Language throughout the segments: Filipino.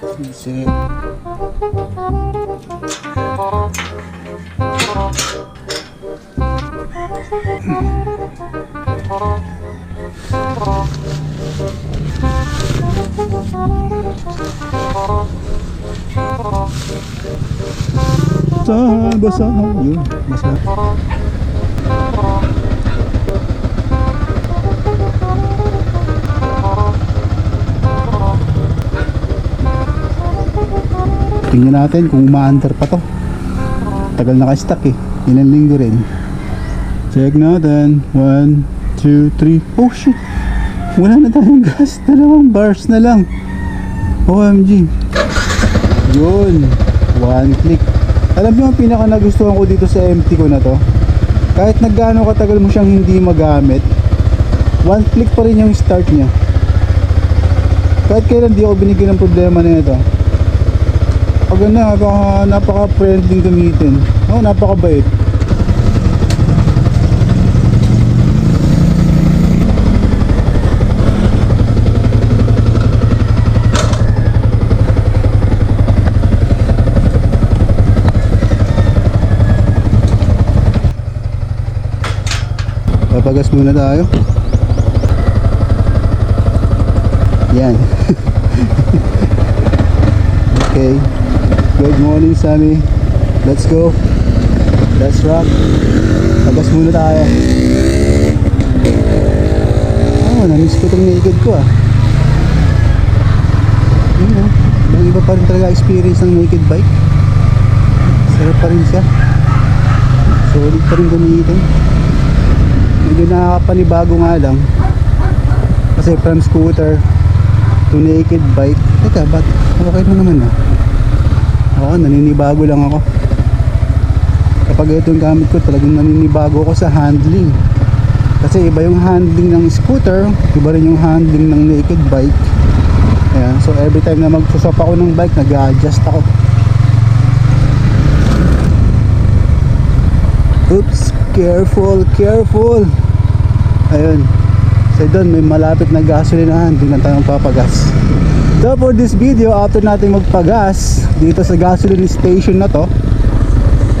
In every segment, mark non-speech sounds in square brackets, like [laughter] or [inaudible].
Sige. Saan basa yun? Basa. Tingnan natin kung umaandar pa to. Tagal naka-stack eh. Ilang linggo rin. Check natin. 1, 2, 3. Oh shit! Wala na tayong gas. Dalawang bars na lang. OMG. Yun. One click. Alam niyo ang pinaka nagustuhan ko dito sa MT ko na to? Kahit naggaano katagal mo siyang hindi magamit, one click pa rin yung start niya. Kahit kailan di ako binigyan ng problema na ito. Pag na, napaka, napaka-friendly gamitin. Oh, napaka-bait. Papagas muna tayo. Yan. [laughs] okay. Good morning, Sammy. Let's go. Let's rock. Pagas muna tayo. Oh, namiss ko itong naked ko ah. Yun oh. Ang iba pa rin talaga experience ng naked bike. Sarap pa rin siya. Solid pa rin gamitin. Medyo nakakapanibago nga lang. Kasi from scooter to naked bike. Teka, ba't? Okay na naman ah. Oo, naninibago lang ako. Kapag ito yung gamit ko, talagang naninibago ako sa handling. Kasi iba yung handling ng scooter, iba rin yung handling ng naked bike. Ayan, so every time na magsuswap ako ng bike, nag-adjust ako. Oops, careful, careful. Ayun. So doon may malapit na gasolinahan, doon lang tayong papagas. So for this video, after natin magpagas dito sa gasoline station na to,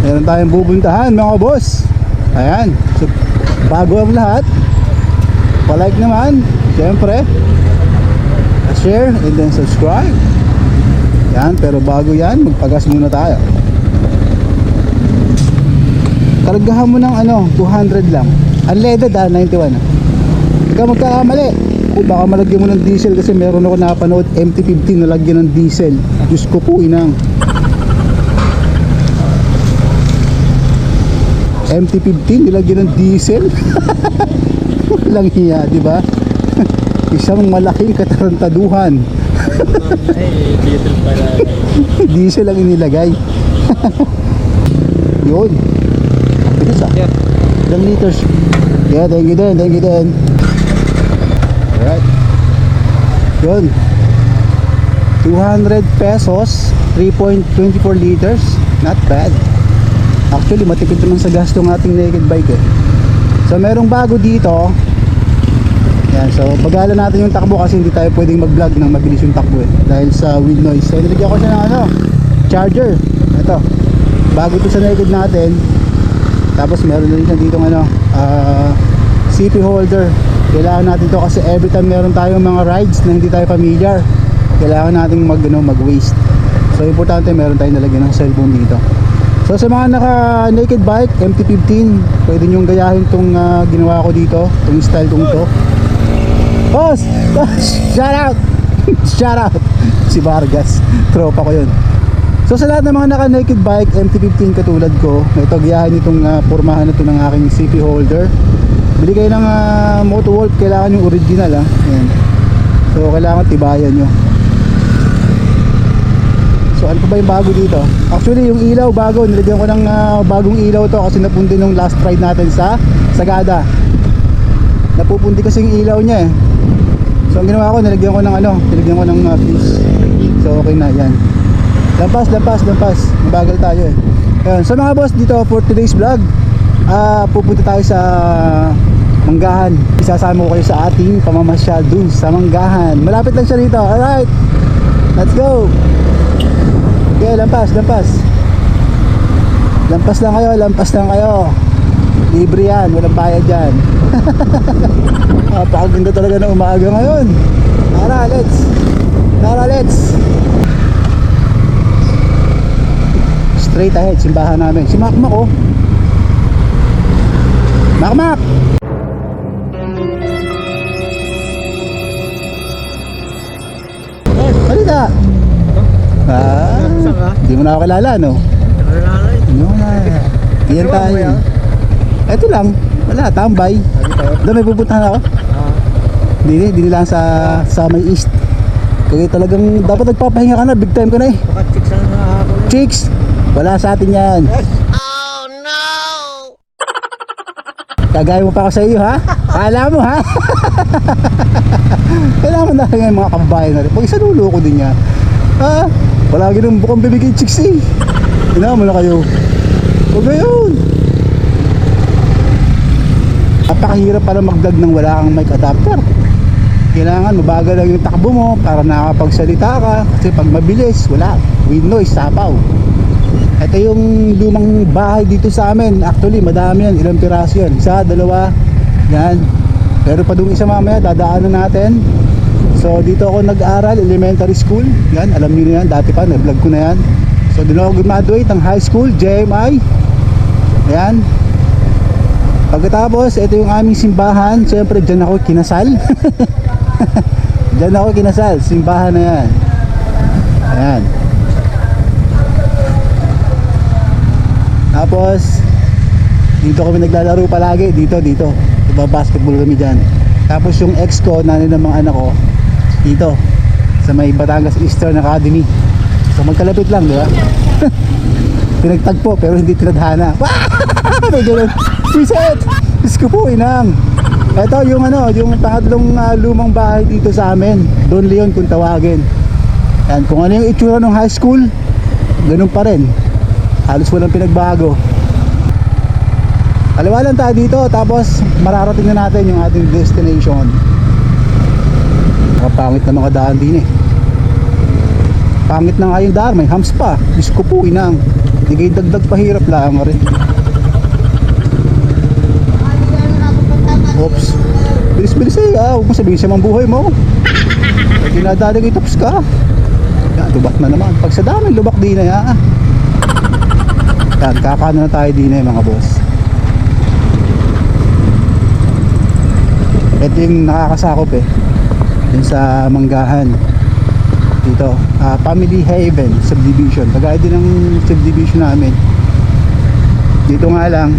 meron tayong bubuntahan mga boss. Ayan. So, bago ang lahat, palike naman, syempre, share and then subscribe. Yan, pero bago yan, magpagas muna tayo. Kargahan mo ng ano, 200 lang. Unleaded ah, 91 ah. Ikaw magkakamali. Kung baka malagyan mo ng diesel kasi meron ako napanood MT-15 na lagyan ng diesel. Diyos ko po inang. MT-15 nilagyan ng diesel. [laughs] Walang hiya, di ba? [laughs] Isang malaking katarantaduhan. Diesel pala. [laughs] diesel ang inilagay. Yun. Bilis ah. Ilang liters? Yeah, thank you din, thank you din. Alright. Yun. 200 pesos, 3.24 liters. Not bad. Actually, matipid naman sa gasto ng ating naked bike eh. So, merong bago dito. Yan, so pagala natin yung takbo kasi hindi tayo pwedeng mag-vlog ng mabilis yung takbo eh. Dahil sa wind noise. So, nilagyan ko siya ng ano, charger. Ito. Bago to sa naked natin, tapos meron na rin dito ano, ah, CP holder. Kailangan natin to kasi every time meron tayong mga rides na hindi tayo familiar, kailangan nating mag, ano, mag-waste. So importante meron tayong nalagyan ng cellphone dito. So sa mga naka naked bike, MT-15, pwede nyo gayahin tong ah, ginawa ko dito, tong style kong to. Boss! [laughs] Shout out! [laughs] Shout out! Si Vargas. Tropa ko yun. So sa lahat ng mga naka naked bike MT-15 katulad ko, ito giyahin itong uh, pormahan na ito ng aking CP holder. Bili kayo ng uh, Motowolf, kailangan yung original ah. Ayan. So kailangan tibayan nyo. So ano pa ba yung bago dito? Actually yung ilaw bago, nilagyan ko ng ah, bagong ilaw to kasi napundi nung last ride natin sa Sagada. Napupundi kasi yung ilaw niya eh. So ang ginawa ko, nilagyan ko ng ano, nilagyan ko ng uh, fuse. So okay na yan. Lampas, lampas, lampas. Mabagal tayo eh. Ayun. So mga boss, dito for today's vlog, ah pupunta tayo sa Manggahan. Isasama ko kayo sa ating pamamasyal dun sa Manggahan. Malapit lang siya dito. Alright. Let's go! Okay, lampas, lampas. Lampas lang kayo, lampas lang kayo. Libre yan, walang bayad yan. [laughs] Napakaganda talaga ng umaga ngayon. Tara, let's. Tara, let's. Straight ahead, simbahan namin. Si Makmak oh. Makmak! Hindi mo na ako kilala, no? Ano na? Iyan Ewan mo tayo. yan. Ito lang. Wala, tambay. Doon may pupuntahan ako. Ah, Hindi, hindi lang sa sa may east. Kaya talagang dapat nagpapahinga ka na, big time ka na eh. baka chicks wala sa atin yan. Kagaya mo pa ako sa iyo ha? Kala mo ha? [laughs] Kailangan mo na yung mga kababayan na rin. Pag isa ko din niya. Ha? Palagi nang bukang bibigay chicks eh. Mo na kayo. Huwag na yun. Napakahirap pala magdag ng wala kang mic adapter. Kailangan mabagal lang yung takbo mo para nakakapagsalita ka. Kasi pag mabilis, wala. Wind noise, sapaw. Ito yung lumang bahay dito sa amin. Actually, madami yan. Ilang piraso yan. Isa, dalawa. Yan. Pero pa doon isa mamaya, dadaanan natin. So, dito ako nag-aral, elementary school. Yan, alam niyo na yan. Dati pa, na-vlog ko na yan. So, doon ako graduate ng high school, JMI. Ayan. Pagkatapos, ito yung aming simbahan. Siyempre, dyan ako kinasal. [laughs] dyan ako kinasal. Simbahan na yan. Ayan. Tapos dito kami naglalaro palagi, dito dito. Nagba-basketball kami diyan. Tapos yung ex ko, nanay ng mga anak ko, dito sa may Batangas Eastern Academy. So magkalapit lang, di ba? [laughs] Pinagtagpo pero hindi tinadhana. [laughs] May ganun. Reset! Diyos po, inang. Ito yung ano, yung pangatlong ah, lumang bahay dito sa amin. Don Leon kung tawagin. Yan, kung ano yung itsura ng high school, ganun pa rin. Halos walang pinagbago. Kaliwa lang tayo dito tapos mararating na natin yung ating destination. Nakapangit na mga daan din eh. Pangit na nga yung daan, may hams pa. Diyos ko po, inang. Hindi kayo dagdag pahirap lang rin. Oops. Bilis-bilis eh. Ah, huwag mo sabihin siya mang buhay mo. Dinadali kay tapos ka. Yan, lubak na naman. Pag sa dami, lubak din na yan. Yan, kakano na tayo din eh mga boss. Ito yung nakakasakop eh. Dun sa Manggahan. Dito. ah, Family Haven Subdivision. Kagaya din ng subdivision namin. Dito nga lang,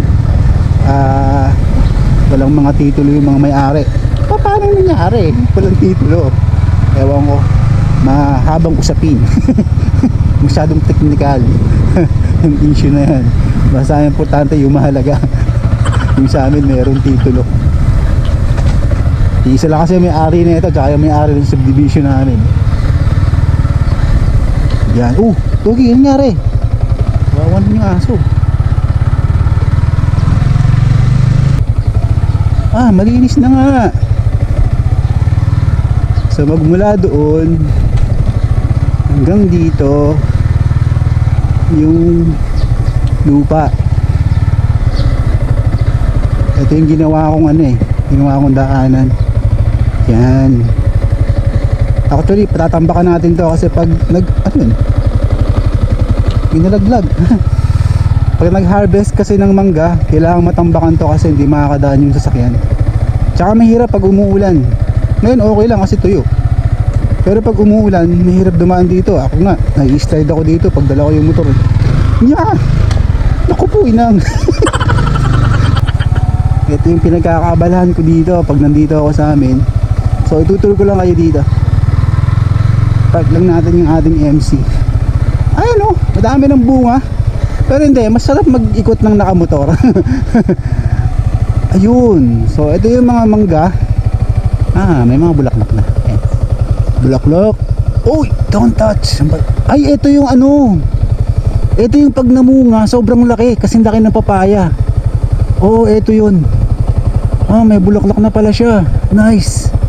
ah, walang mga titulo yung mga may-ari. Pa, paano nangyari? Walang titulo. Ewan ko. Mahabang usapin. [laughs] Masyadong technical. [laughs] yung issue na yan. Basta importante yung mahalaga. [laughs] yung sa amin mayroong titulo. Isa lang kasi may-ari na ito, tsaka may-ari ng subdivision namin. Yan. Oh, Togi, ano nangyari? Wawan yung aso. Ah, malinis na nga. So magmula doon hanggang dito yung lupa. Ito yung ginawa kong ano eh, ginawa kong daanan. Yan. Actually, patatambakan natin to kasi pag nag, ano yun? Binalaglag. [laughs] pag nag-harvest kasi ng mangga, kailangan matambakan to kasi hindi makakadaan yung sasakyan. Tsaka mahirap pag umuulan. Ngayon okay lang kasi tuyo. Pero pag umuulan, mahirap dumaan dito. Ako nga, nai-slide ako dito pag dala ko yung motor. Nya! Naku po, inang. [laughs] Ito yung pinagkakabalahan ko dito pag nandito ako sa amin. So ituturo ko lang kayo dito. Park lang natin yung ating MC. Ayun oh, madami ng bunga. Pero hindi, masarap mag-ikot ng nakamotor. [laughs] Ayun. So ito yung mga mangga. Ah, may mga bulaklak na. Eh. Bulaklak. Uy, don't touch. Ay, ito yung ano. Ito yung pag namunga, sobrang laki. Kasi laki ng papaya. Oh, ito yun. Ah, may bulaklak na pala siya. Nice.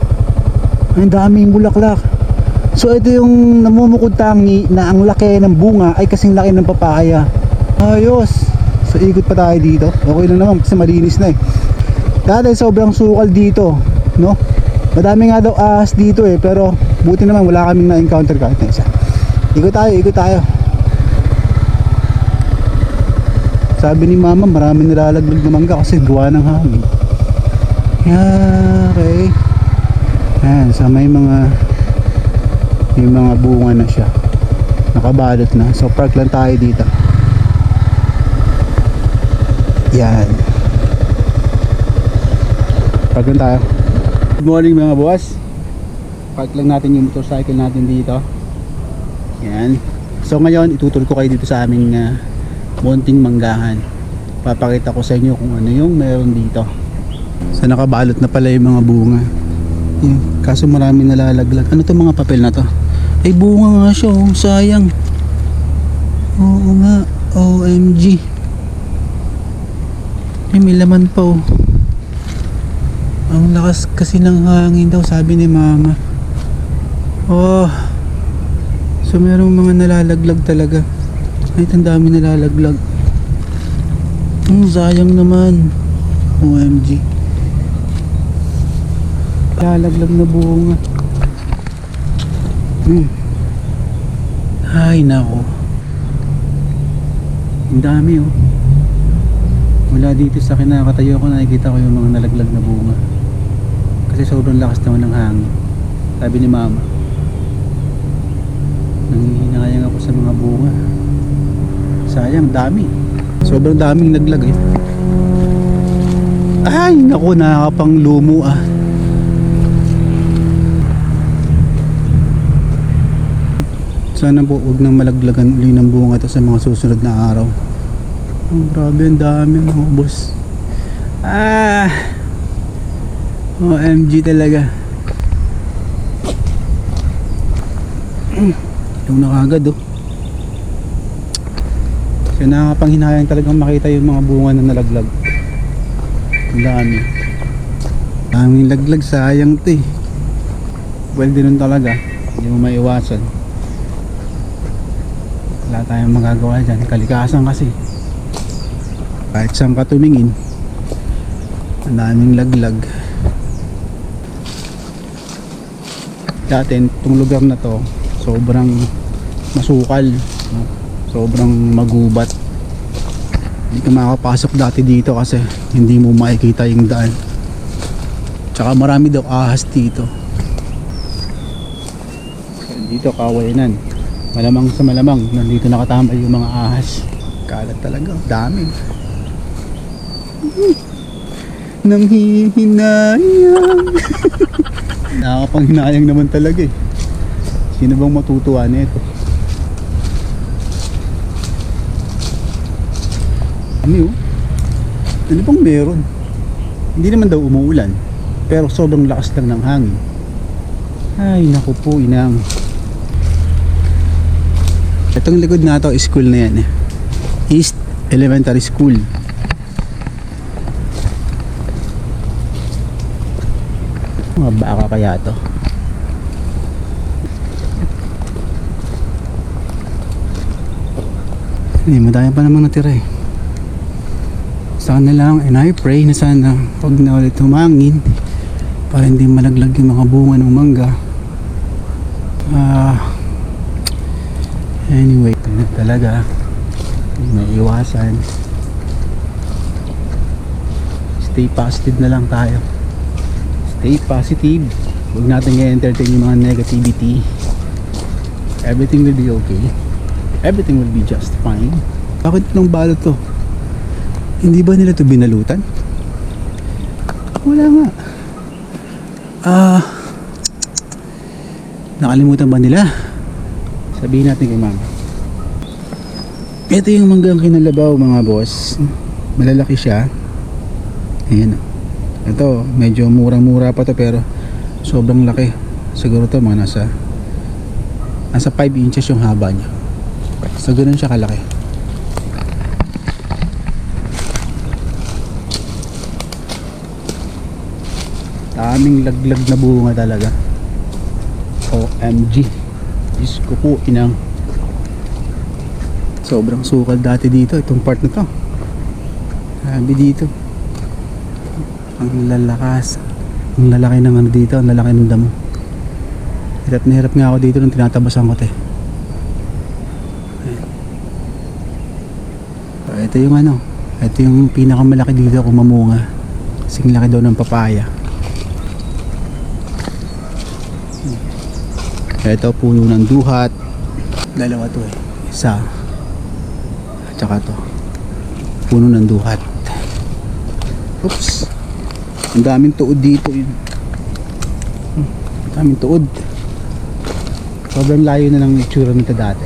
Ang daming bulaklak. So ito yung namumukod tangi na ang laki ng bunga ay kasing laki ng papaya. Ayos. So ikot pa tayo dito. Okay lang naman kasi malinis na eh. Dati sobrang sukal dito, no? Madami nga daw ahas dito eh, pero buti naman wala kaming na-encounter kahit na isa. Ikot tayo, ikot tayo. Sabi ni mama, marami nilalaglag na mangga kasi gawa ng hangin. Yeah, okay. Ayan, so may mga may mga bunga na siya. Nakabalot na. So park lang tayo dito. Yan. Park lang tayo. Good morning mga boss. Park lang natin yung motorcycle natin dito. Yan. So ngayon, ituturo ko kayo dito sa aming uh, munting manggahan. Papakita ko sa inyo kung ano yung meron dito. So nakabalot na pala yung mga bunga. Yan. Kaso marami nalalaglag. Ano to mga papel na to? Ay bunga nga siya oh. Sayang. Oo nga. OMG. Ay may laman pa oh. Ang lakas kasi ng hangin daw sabi ni mama. Oh. So merong mga nalalaglag talaga. Ay, ang dami nalalaglag. Ang sayang naman. OMG. Lalaglag na bunga. Hmm. Ay, nako. Ang dami oh. Mula dito sa kinakatayo ko nakikita ko yung mga nalaglag na bunga. Kasi sobrang lakas naman ng hangin. Sabi ni mama. Nangihinayang ako sa mga bunga. Sayang, dami. Sobrang daming naglag eh. Ay, naku, nakakapang lumo ah. Sana po huwag nang malaglagan uli ng bunga to sa mga susunod na araw. Ang grabe, ang dami mga boss. Ah! OMG talaga. Yung nakagad oh. Kaya nakakapanghinayang talagang makita yung mga bunga na nalaglag. Ang dami. Daming laglag, sayang to eh. Well, din nun talaga. Hindi mo maiwasan. Wala tayong magagawa dyan. Kalikasan kasi. Kahit saan ka tumingin, ang daming laglag. Dati, itong lugar na to, sobrang masukal. Sobrang magubat. Hindi ka makakapasok dati dito kasi hindi mo makikita yung daan. Tsaka marami daw ahas dito. Dito kawayanan. Malamang sa malamang nandito nakatambay yung mga ahas. Kalat talaga, dami. Nang hihinayang. [laughs] Nakakapanghinayang naman talaga eh. Sino bang matutuwa nito? Ano yun? Ano bang meron? Hindi naman daw umuulan. Pero sobrang lakas lang ng hangin. Ay, naku po, inang. Itong likod na to, school na yan eh. East Elementary School. Mga baka kaya to. Hindi, madami pa namang natira eh. Sana lang, and I pray na sana huwag na ulit humangin para hindi malaglag yung mga bunga ng mangga. Ah, anyway, ganun talaga. May iwasan. Stay positive na lang tayo. Stay positive. Huwag natin i-entertain yung mga negativity. Everything will be okay. Everything will be just fine. Bakit nung balot to? Hindi ba nila to binalutan? Wala nga. Ah, nakalimutan ba nila? Sabihin natin kay mama. Ito yung manggang kinalabaw mga boss. Malalaki siya. Ayan. Ito, medyo murang-mura pa to pero sobrang laki. Siguro to mga nasa nasa 5 inches yung haba niya. So ganun siya kalaki. Daming laglag na bunga talaga. OMG. Diyos ko po, inang. Sobrang sukal dati dito, itong part na to. Sabi dito. Ang lalakas. Ang lalaki ng ano dito, ang lalaki ng damo. Hirap na hirap nga ako dito nung tinatabasan ko te. Ito yung ano, ito yung pinakamalaki dito kung mamunga. Kasing laki daw ng papaya. Ito puno ng duhat. Dalawa to eh. Isa. At saka to. Puno ng duhat. Oops. Ang daming tuod dito yun. Hmm, Ang daming tuod. Sobrang layo na ng itsura nito dati.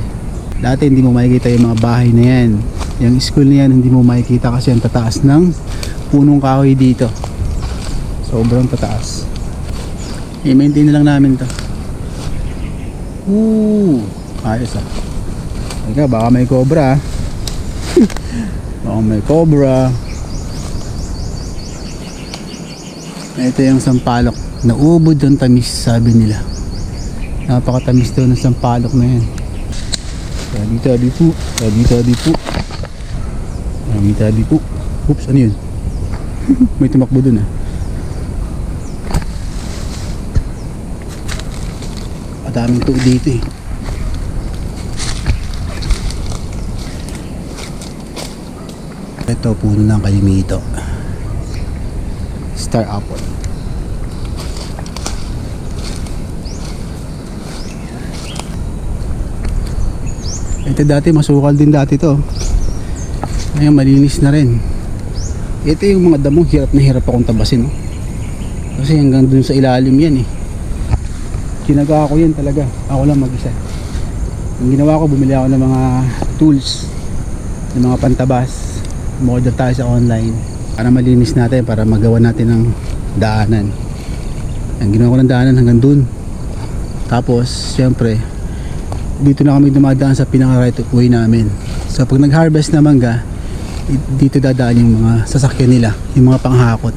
Dati hindi mo makikita yung mga bahay na yan. Yung school na yan hindi mo makikita kasi ang tataas ng punong kahoy dito. Sobrang tataas. I-maintain na lang namin to. Ooh, ayos ah. Teka, baka may cobra ah. [laughs] baka may cobra. Ito yung sampalok. Naubod yung tamis, sabi nila. Napakatamis daw ng sampalok na yan. Tabi, tabi po. Tabi, tabi po. Tabi, tabi po. Oops, ano yun? [laughs] may tumakbo dun ah. Madaming tuo dito eh. Ito puno ng kalimito. Star apple. Ito dati masukal din dati to. Ngayon malinis na rin. Ito yung mga damong hirap na hirap akong tabasin. No? Kasi hanggang dun sa ilalim yan eh. Ginagawa ko yan talaga. Ako lang mag-isa. Ang ginawa ko, bumili ako ng mga tools, ng mga pantabas. Umorder tayo sa online para malinis natin, para magawa natin ng daanan. Ang ginawa ko ng daanan hanggang dun. Tapos, syempre, dito na kami dumadaan sa pinaka right of way namin. So, pag nag-harvest na mangga, dito dadaan yung mga sasakyan nila, yung mga panghakot.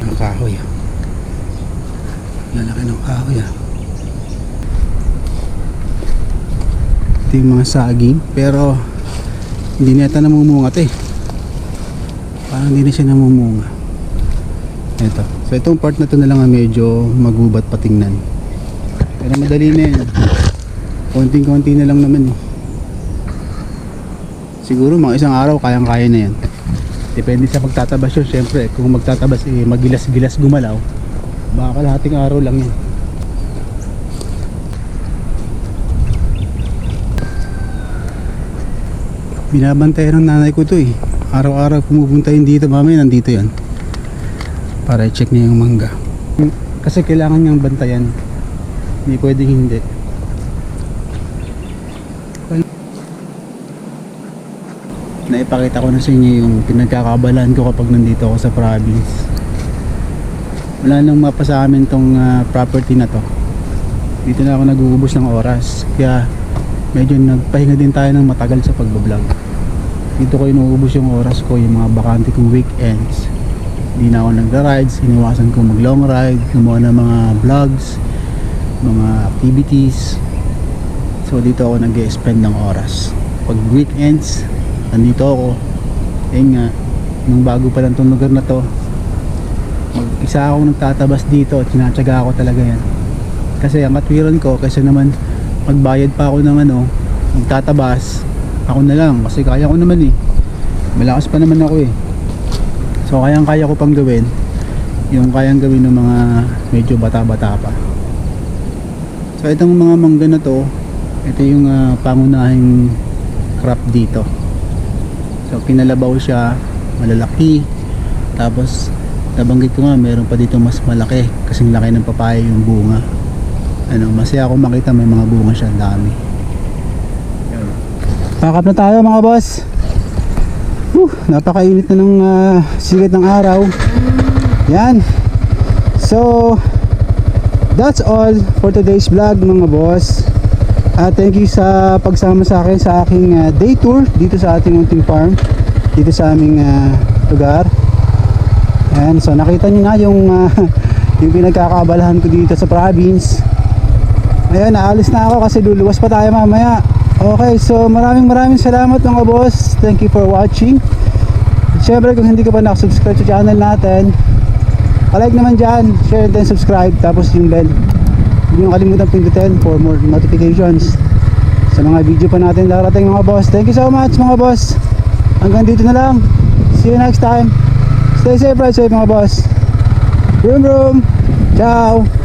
Ang kahoy ah. Lalaki ng kahoy ah. Ito yung mga saging, pero hindi na ito namumungat eh. Parang hindi na siya namumunga. Ito. So itong part na to na lang ang medyo magubat patingnan. Pero madali na yan. Konting-konti na lang naman eh. Siguro mga isang araw kayang-kaya na yan. Depende sa pagtatabas yun. Siyempre, kung magtatabas eh, magilas-gilas gumalaw, baka kalahating araw lang yan. Binabantayan ng nanay ko to eh. Araw-araw pumupunta yun dito, mamaya nandito yan. Para i-check niya yung mangga. Kasi kailangan niyang bantayan. Hindi pwedeng hindi. Naipakita ko na sa inyo yung pinagkakabalan ko kapag nandito ako sa province. Wala nang mapa amin tong ah, property na to. Dito na ako nag-uubos ng oras. Kaya medyo nagpahinga din tayo ng matagal sa pagbablog. Dito ko inuubos yung oras ko, yung mga bakante kong weekends. Hindi na ako nagra-rides, iniwasan ko mag long ride, gumawa ng mga vlogs, mga activities. So dito ako nag-spend ng oras. Pag weekends, nandito ako. Ayun nga, nung bago pa lang tong lugar na to, mag-isa akong nagtatabas dito at sinatsaga ako talaga yan. Kasi ang katwiran ko, kasi naman magbayad pa ako ng ano, magtatabas, ako na lang kasi kaya ko naman eh. Malakas pa naman ako eh. So kayang kaya ko pang gawin yung kayang gawin ng mga medyo bata-bata pa. So itong mga mangga na to, ito yung ah, pangunahing crop dito. So pinalabaw siya, malalaki. Tapos nabanggit ko nga meron pa dito mas malaki kasing laki ng papaya yung bunga. Ano, masaya ako makita may mga bunga siya, dami. Pakap na tayo mga boss. Whew, napakainit na ng ah, sigat ng araw. Yan. So, that's all for today's vlog mga boss. Ah, thank you sa pagsama sa akin sa aking ah, day tour dito sa ating unting farm. Dito sa aming ah, lugar. Yan, so nakita niyo nga yung ah, [laughs] yung pinagkakabalahan ko dito sa province. Ayan, naalis na ako kasi luluwas pa tayo mamaya. Okay, so maraming maraming salamat mga boss. Thank you for watching. At syempre kung hindi ka pa nakasubscribe sa channel natin, palike naman dyan, share and then subscribe. Tapos yung bell. Hindi nyo kalimutan pindutin for more notifications sa mga video pa natin darating mga boss. Thank you so much mga boss. Hanggang dito na lang. See you next time. Stay safe, right safe mga boss. Room room. Ciao.